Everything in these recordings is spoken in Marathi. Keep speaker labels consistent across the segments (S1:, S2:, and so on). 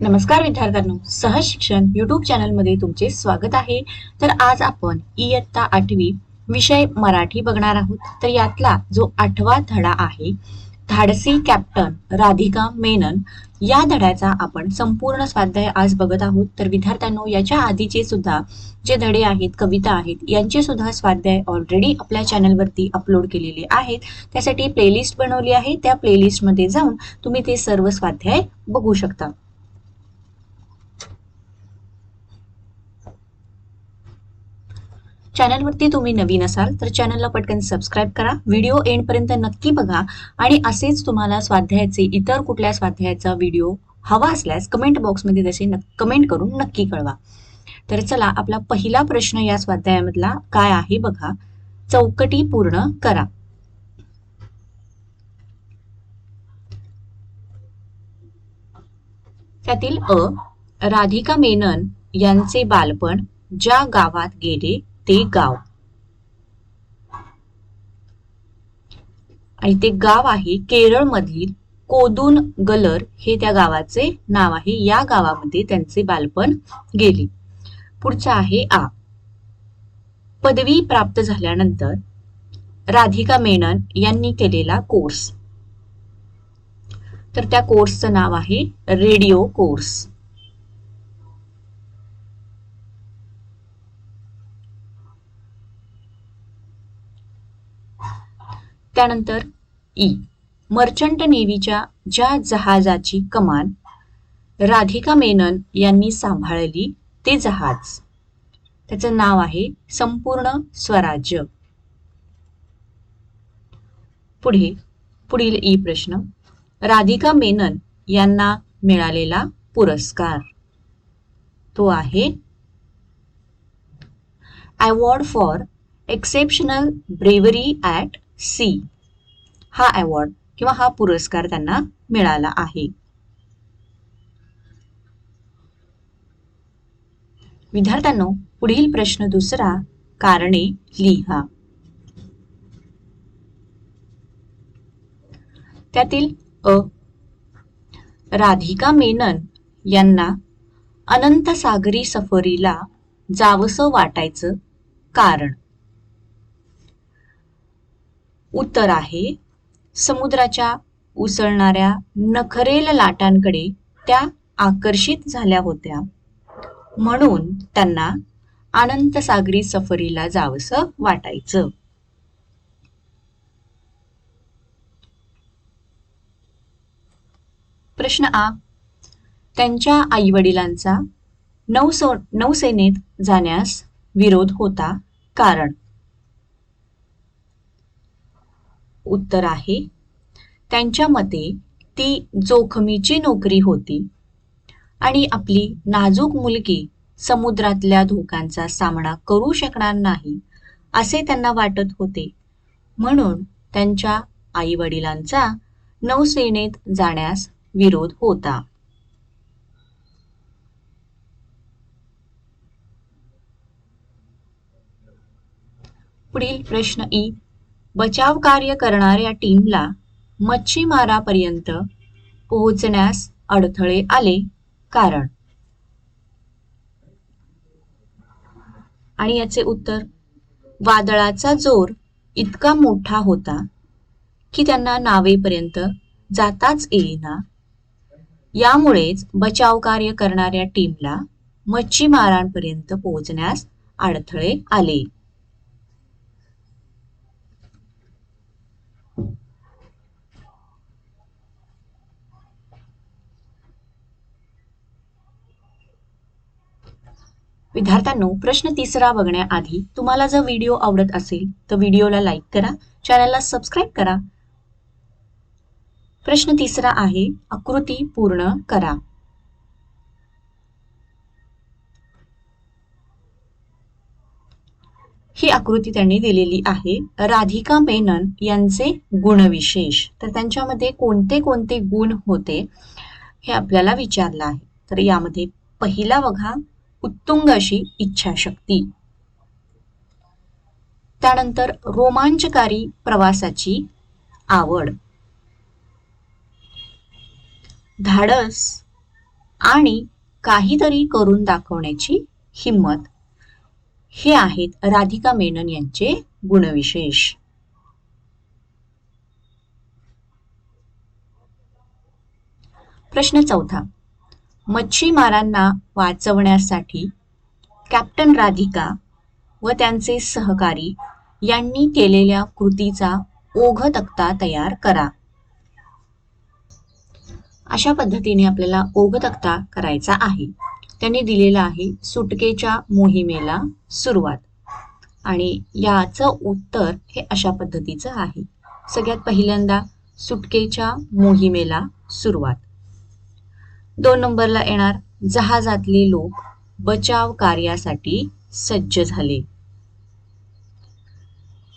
S1: नमस्कार विद्यार्थ्यांनो. सहज शिक्षण युट्यूब चॅनलमध्ये तुमचे स्वागत आहे. तर आज आपण इयत्ता आठवी विषय मराठी बघणार आहोत. तर यातला जो आठवा धडा आहे धाडसी कॅप्टन राधिका मेनन या धड्याचा आपण संपूर्ण स्वाध्याय आज बघत आहोत. तर विद्यार्थ्यांनो याच्या आधीचे सुद्धा जे धडे आहेत कविता आहेत यांचे सुद्धा स्वाध्याय ऑलरेडी आपल्या चॅनलवरती अपलोड केलेले आहेत. त्यासाठी प्लेलिस्ट बनवली आहे. त्या प्लेलिस्टमध्ये जाऊन तुम्ही ते सर्व स्वाध्याय बघू शकता. चॅनलवरती तुम्ही नवीन असाल तर चॅनलला पटकन सबस्क्राईब करा. व्हिडिओ एंडपर्यंत नक्की बघा. आणि असेच तुम्हाला स्वाध्यायाचे इतर कुठल्या स्वाध्यायाचा व्हिडिओ हवा असल्यास कमेंट बॉक्समध्ये तसे कमेंट करून नक्की कळवा. तर चला आपला पहिला प्रश्न या स्वाध्यायामधला काय आहे बघा. चौकटी पूर्ण करा. त्यातील अ राधिका मेनन यांचे बालपण ज्या गावात गेले ते गाव. आणि ते गाव आहे केरळ मधील कोदून गलर हे त्या गावाचे नाव आहे. या गावामध्ये त्यांचे बालपण गेले. पुढचा आहे आ. पदवी प्राप्त झाल्यानंतर राधिका मेनन यांनी केलेला कोर्स तर त्या कोर्सचं नाव आहे रेडिओ कोर्स त्यानंतर ई. मर्चंट नेव्हीच्या ज्या जहाजाची कमान राधिका मेनन यांनी सांभाळली ते जहाज. त्याचं नाव आहे संपूर्ण स्वराज्य. पुढे पुढील ई प्रश्न. राधिका मेनन यांना मिळालेला पुरस्कार. तो आहे award for exceptional bravery at sea. हा अवॉर्ड किंवा हा पुरस्कार त्यांना मिळाला आहे. विद्यार्थ्यांनो पुढील प्रश्न दुसरा कारणे लिहा. त्यातील अ. राधिका मेनन यांना अनंत सागरी सफरीला जावसं वाटायचं कारण. उत्तर आहे. समुद्राच्या उसळणाऱ्या नखरेल लाटांकडे त्या आकर्षित झाल्या होत्या. म्हणून त्यांना अनंत सागरी सफरीला जावंसं वाटायचं. प्रश्न आ. त्यांच्या आईवडिलांचा नौसो नौसेनेत जाण्यास विरोध होता. कारण उत्तर आहे. त्यांच्या मते ती जोखमीची नोकरी होती आणि आपली नाजूक मुलगी समुद्रातल्या धोक्यांचा सामना करू शकणार नाही असे त्यांना वाटत होते. म्हणून त्यांच्या आई वडिलांचा नौसेनेत जाण्यास विरोध होता. पुढील प्रश्न ई. बचाव कार्य करणाऱ्या टीमला मच्छीमारापर्यंत पोहोचण्यास अडथळे आले कारण. आणि याचे उत्तर वादळाचा जोर इतका मोठा होता की त्यांना नावेपर्यंत जाताच येईना. यामुळेच बचाव कार्य करणाऱ्या टीमला मच्छीमारांपर्यंत पोहोचण्यास अडथळे आले. विद्यार्थ्यांनो प्रश्न तिसरा बघण्याआधी तुम्हाला जर व्हिडिओ आवडत असेल तर व्हिडिओला लाईक करा चॅनलला सबस्क्राईब करा. प्रश्न तिसरा आहे आकृती पूर्ण करा. ही आकृती त्यांनी दिलेली आहे. राधिका मेनन यांचे गुणविशेष. तर त्यांच्यामध्ये कोणते कोणते गुण होते हे आपल्याला विचारलं आहे. तर यामध्ये पहिला बघा उत्तुंग अशी इच्छाशक्ती. त्यानंतर रोमांचकारी प्रवासाची आवड. धाडस आणि काहीतरी करून दाखवण्याची हिंमत. हे आहेत राधिका मेनन यांचे गुणविशेष. प्रश्न चौथा. मच्छीमारांना वाचवण्यासाठी कॅप्टन राधिका व त्यांचे सहकारी यांनी केलेल्या कृतीचा ओघ तक्ता तयार करा. अशा पद्धतीने आपल्याला ओघ तक्ता करायचा आहे. त्यांनी दिलेला आहे सुटकेच्या मोहिमेला सुरुवात. आणि याचं उत्तर हे अशा पद्धतीचं आहे. सगळ्यात पहिल्यांदा सुटकेच्या मोहिमेला सुरुवात. दोन नंबरला येणार जहाजातले लोक बचाव कार्यासाठी सज्ज झाले.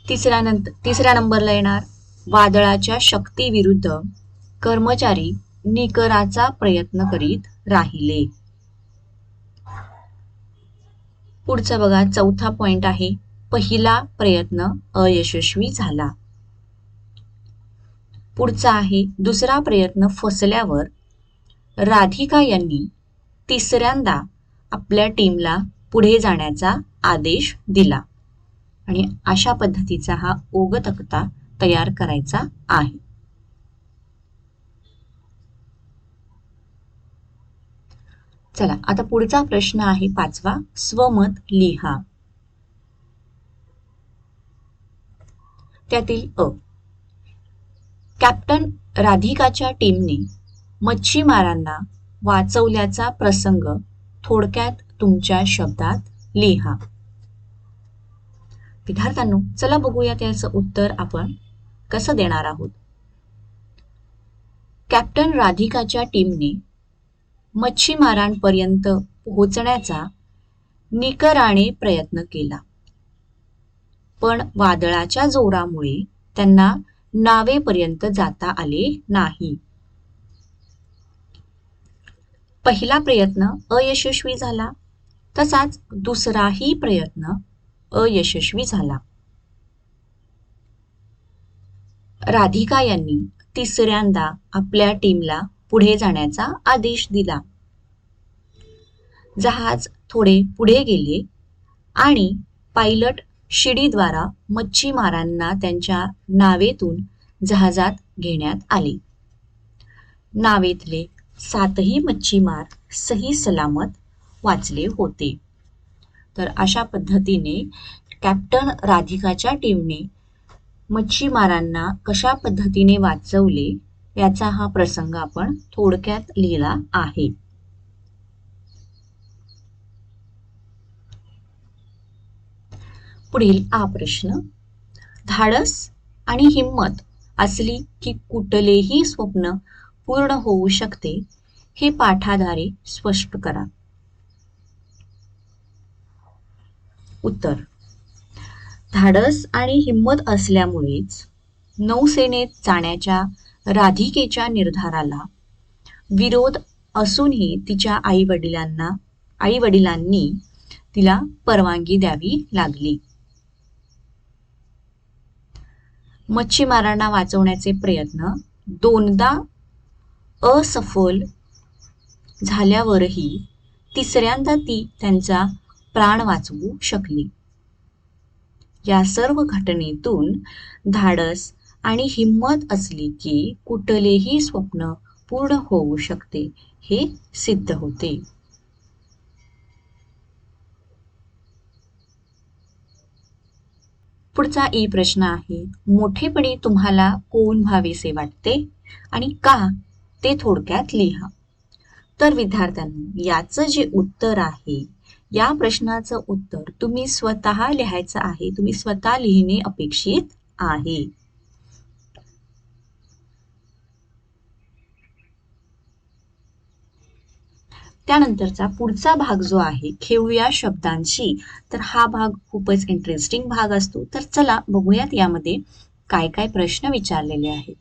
S1: तिसऱ्या नंतर तिसऱ्या नंबरला येणार वादळाच्या शक्तीविरुद्ध कर्मचारी निकराचा प्रयत्न करीत राहिले. पुढचा बघा चौथा पॉइंट आहे पहिला प्रयत्न अयशस्वी झाला. पुढचा आहे दुसरा प्रयत्न फसल्यावर राधिका यांनी तिसऱ्यांदा आपल्या टीमला पुढे जाण्याचा आदेश दिला. आणि अशा पद्धतीचा हा ओघ तक्ता तयार करायचा आहे. चला आता पुढचा प्रश्न आहे पाचवा. स्वमत लिहा. त्यातील अ. कॅप्टन राधिकाच्या टीमने मच्छीमारांना वाचवल्याचा प्रसंग थोडक्यात तुमच्या शब्दात लिहा. विद्यार्थ्यांनो चला बघूया त्याचं उत्तर आपण कसं देणार आहोत. कॅप्टन राधिकाच्या टीमने मच्छीमारांपर्यंत पोहोचण्याचा निकराने प्रयत्न केला. पण वादळाच्या जोरामुळे त्यांना नावेपर्यंत जाता आले नाही. पहिला प्रयत्न अयशस्वी झाला तसाच दुसराही प्रयत्न अयशस्वी झाला. राधिका यांनी तिसऱ्यांदा आपल्या टीमला पुढे जाण्याचा आदेश दिला. जहाज थोडे पुढे गेले आणि पायलट शिडीद्वारा मच्छीमारांना त्यांच्या नावेतून जहाजात घेण्यात आले. नावेतले सातही मच्छीमार सही सलामत वाचले होते. तर अशा पद्धतीने कॅप्टन राधिकाच्या टीमने मच्छीमारांना कशा पद्धतीने वाचवले याचा हा प्रसंग आपण थोडक्यात लिहिला आहे. पुढील हा प्रश्न धाडस आणि हिंमत असली की कुठलेही स्वप्न पूर्ण होऊ शकते हे पाठाद्वारे स्पष्ट करा. उत्तर. धाडस आणि हिंमत असल्यामुळेच नौसेनेत जाण्याच्या राधिकेच्या निर्धाराला विरोध असूनही तिच्या आई वडिलांना आई वडिलांनी तिला परवानगी द्यावी लागली. मच्छीमारांना वाचवण्याचे प्रयत्न दोनदा असफल झाल्यावरही तिसऱ्यांदा ती त्यांचा प्राण वाचवू शकली. या सर्व घटनेतून धाडस आणि हिंमत असली की कुठलेही स्वप्न पूर्ण होऊ शकते हे सिद्ध होते. पुढचा ई प्रश्न आहे मोठेपणी तुम्हाला कोण व्हावेसे वाटते? आणि का ते थोडक्यात लिहा. तर विद्यार्थ्यांनो याचं जे उत्तर आहे या प्रश्नाचं उत्तर तुम्ही स्वतः लिहायचं आहे तुम्ही स्वतः लिहिणे अपेक्षित आहे. त्यानंतरचा पुढचा भाग जो आहे खेळूया शब्दांशी. तर हा भाग खूपच इंटरेस्टिंग भाग असतो. तर चला बघूयात यामध्ये काय काय प्रश्न विचारलेले आहेत.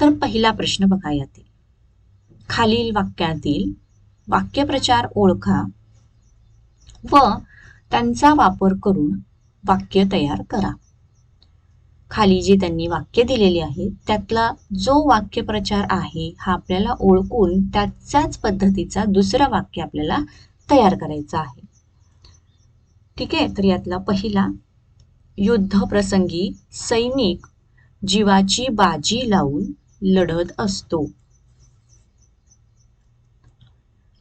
S1: तर पहिला प्रश्न बघा यातील. खालील वाक्यातील वाक्यप्रचार ओळखा व त्यांचा वापर करून वाक्य तयार करा. खाली जी त्यांनी वाक्य दिलेली आहे त्यातला जो वाक्यप्रचार आहे हा आपल्याला ओळखून त्याचाच पद्धतीचा दुसरं वाक्य आपल्याला तयार करायचा आहे. ठीक आहे? तर यातला पहिला युद्ध प्रसंगी सैनिक जीवाची बाजी लावून लढत असतो.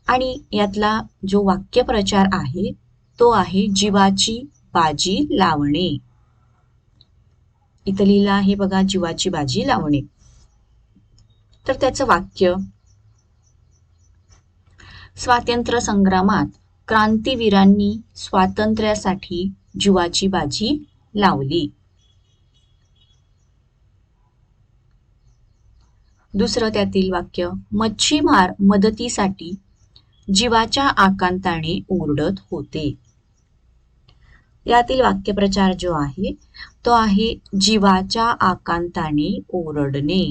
S1: आणि यातला जो वाक्यप्रचार आहे तो आहे जीवाची बाजी लावणे. इथं लिहिलं आहे बघा जीवाची बाजी लावणे. तर त्याचं वाक्य स्वातंत्र्य संग्रामात क्रांतीवीरांनी स्वातंत्र्यासाठी जीवाची बाजी लावली. दुसरं त्यातील वाक्य मच्छीमार मदतीसाठी जीवाच्या आकांताने ओरडत होते. यातील वाक्यप्रचार जो आहे तो आहे जीवाच्या आकांताने ओरडणे.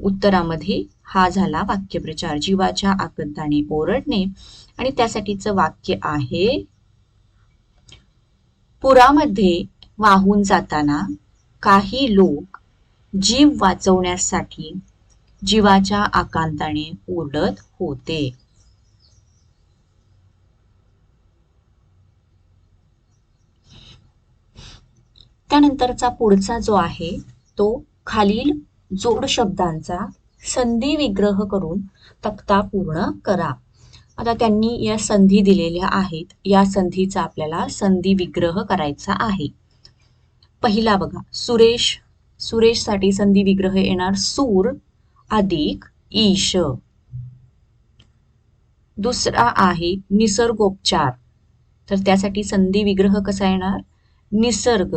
S1: उत्तरामध्ये हा झाला वाक्यप्रचार जीवाच्या आकांताने ओरडणे. आणि त्यासाठीच वाक्य आहे पुरामध्ये वाहून जाताना काही लोक जीव वाचवण्यासाठी जीवाच्या आकांताने ओरडत होते. त्यानंतरचा पुढचा जो आहे तो खालील जोड शब्दांचा संधी विग्रह करून तक्ता पूर्ण करा. आता त्यांनी या संधी दिलेल्या आहेत. या संधीचा आपल्याला संधी विग्रह करायचा आहे. पहिला बघा सुरेश सुरेशसाठी संधी विग्रह येणार सूर अधिक ईश. दुसरा आहे निसर्गोपचार. तर त्यासाठी संधी विग्रह कसा येणार? निसर्ग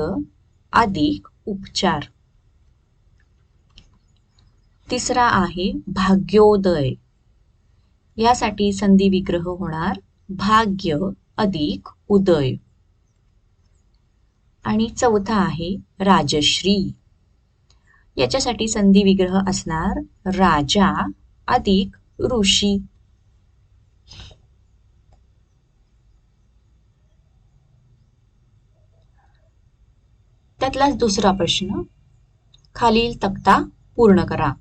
S1: अधिक उपचार. तिसरा आहे भाग्योदय. यासाठी संधी विग्रह होणार भाग्य अधिक उदय. आणि चौथा आहे राजश्री. याच्यासाठी संधी विग्रह असणार राजा अधिक ऋषी. त्यातलाच दुसरा प्रश्न खालील तक्ता पूर्ण करा.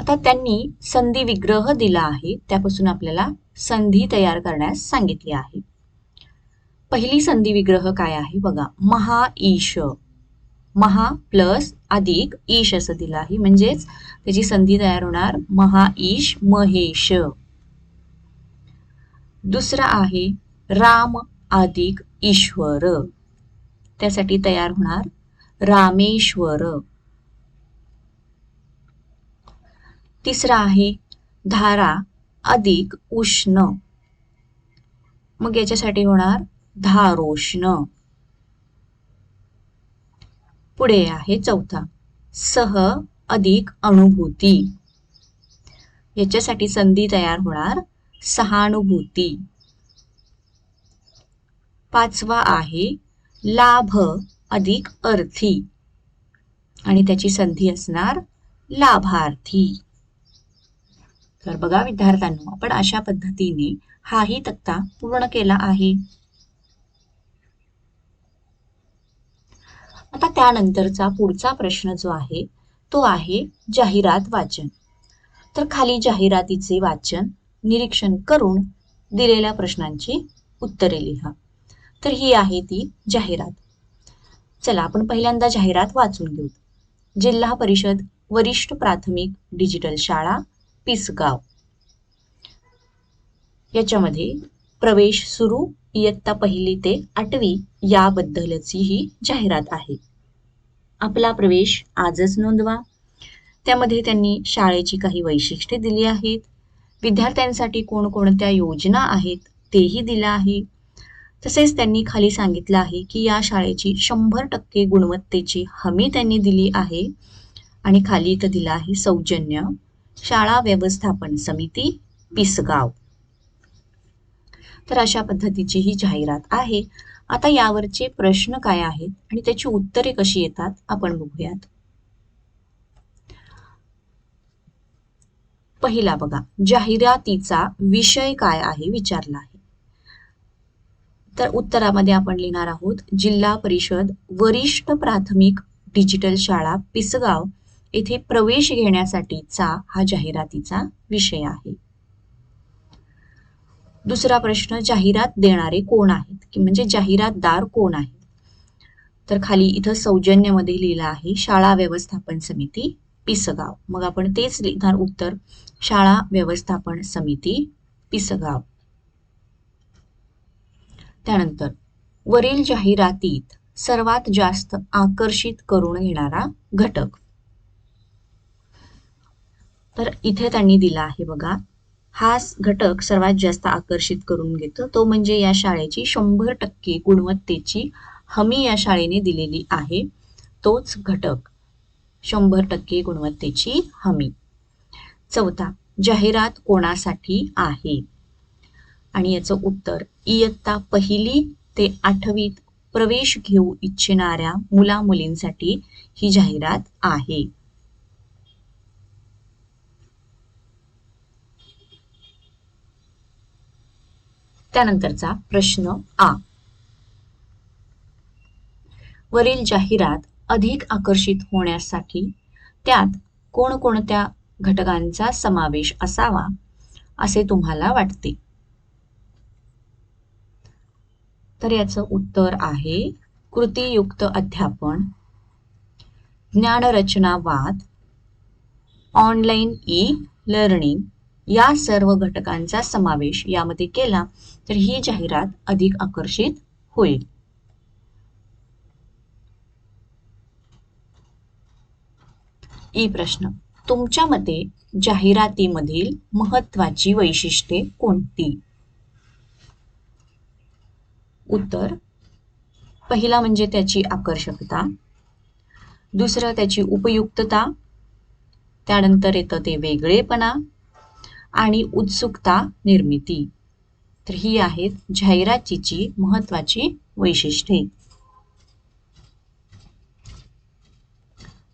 S1: आता त्यांनी संधी विग्रह दिला आहे त्यापासून आपल्याला संधी तयार करण्यास सांगितली आहे. पहिली संधी विग्रह काय आहे बघा महा ईश महा प्लस अधिक ईश असं दिलं आहे. म्हणजेच त्याची संधी तयार होणार महा ईश महेश. दुसरा आहे राम अधिक ईश्वर. त्यासाठी तयार होणार रामेश्वर. तिसरा आहे धारा अधिक उष्ण. मग याच्यासाठी होणार धारोष्ण. पुढे आहे चौथा. सह अधिक अनुभूती याच्यासाठी संधी तयार होणार सहानुभूती. पाचवा आहे लाभ अधिक अर्थी. आणि त्याची संधी असणार लाभार्थी. तर बघा विद्यार्थ्यांनो आपण अशा पद्धतीने हाही तक्ता पूर्ण केला आहे. आता त्यानंतरचा पुढचा प्रश्न जो आहे तो आहे जाहिरात वाचन. तर खाली जाहिरातीचे वाचन निरीक्षण करून दिलेल्या प्रश्नांची उत्तरे लिहा. तर ही आहे ती जाहिरात. चला आपण पहिल्यांदा जाहिरात वाचून घेऊ. जिल्हा परिषद वरिष्ठ प्राथमिक डिजिटल शाळा पिसगाव. याच्यामध्ये प्रवेश सुरू इयत्ता पहिली ते आठवी याबद्दलची ही जाहिरात आहे. आपला प्रवेश आजच नोंदवा. त्यामध्ये त्यांनी शाळेची काही वैशिष्ट्ये दिली आहेत. विद्यार्थ्यांसाठी कोणकोणत्या योजना आहेत तेही दिलं आहे. तसेच त्यांनी खाली सांगितलं आहे की या शाळेची शंभर टक्के गुणवत्तेची हमी त्यांनी दिली आहे. आणि खाली इथं दिलं आहे सौजन्य शाळा व्यवस्थापन समिती पिसगाव. तर अशा पद्धतीची ही जाहिरात आहे. आता यावरचे प्रश्न काय आहेत आणि त्याची उत्तरे कशी येतात आपण बघूयात. पहिला बघा जाहिरातीचा विषय काय आहे विचारला आहे. तर उत्तरामध्ये आपण लिहिणार आहोत जिल्हा परिषद वरिष्ठ प्राथमिक डिजिटल शाळा पिसगाव येथे प्रवेश घेण्यासाठीचा हा जाहिरातीचा विषय आहे. दुसरा प्रश्न जाहिरात देणारे कोण आहेत? की म्हणजे जाहिरातदार कोण आहेत? तर खाली इथं सौजन्यमध्ये लिहिलं आहे शाळा व्यवस्थापन समिती पिसगाव. मग आपण तेच लिहिणार उत्तर शाळा व्यवस्थापन समिती पिसगाव. त्यानंतर वरील जाहिरातीत सर्वात जास्त आकर्षित करून घेणारा घटक. तर इथे त्यांनी दिला आहे बघा हा घटक सर्वात जास्त आकर्षित करून घेतो. तो म्हणजे या शाळेची शंभर टक्के गुणवत्तेची हमी या शाळेने दिलेली आहे. तोच घटक शंभर टक्के गुणवत्तेची हमी. चौथा जाहिरात कोणासाठी आहे? आणि याचं उत्तर इयत्ता पहिली ते आठवीत प्रवेश घेऊ इच्छिणाऱ्या मुला मुलींसाठी ही जाहिरात आहे. त्यानंतरचा प्रश्न आ. वरील जाहिरात अधिक आकर्षित होण्यासाठी त्यात कोणकोणत्या घटकांचा समावेश असावा असे तुम्हाला वाटते? तर याचं उत्तर आहे कृतीयुक्त अध्यापन ज्ञानरचनावाद ऑनलाईन ई लर्निंग या सर्व घटकांचा समावेश यामध्ये केला तर ही जाहिरात अधिक आकर्षित होईल. ई प्रश्न. तुमच्या मते जाहिरातीमधील महत्वाची वैशिष्ट्ये कोणती? उत्तर. पहिला म्हणजे त्याची आकर्षकता. दुसरं त्याची उपयुक्तता. त्यानंतर येतं ते वेगळेपणा. आणि उत्सुकता निर्मिती. तर ही आहेत जाहिरातीची महत्वाची वैशिष्ट्ये.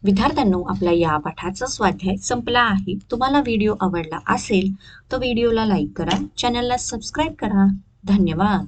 S1: विद्यार्थ्यांनो आपल्या या पाठाचा स्वाध्याय संपला आहे. तुम्हाला व्हिडिओ आवडला असेल तर व्हिडिओला लाईक करा चॅनलला सबस्क्राईब करा. धन्यवाद.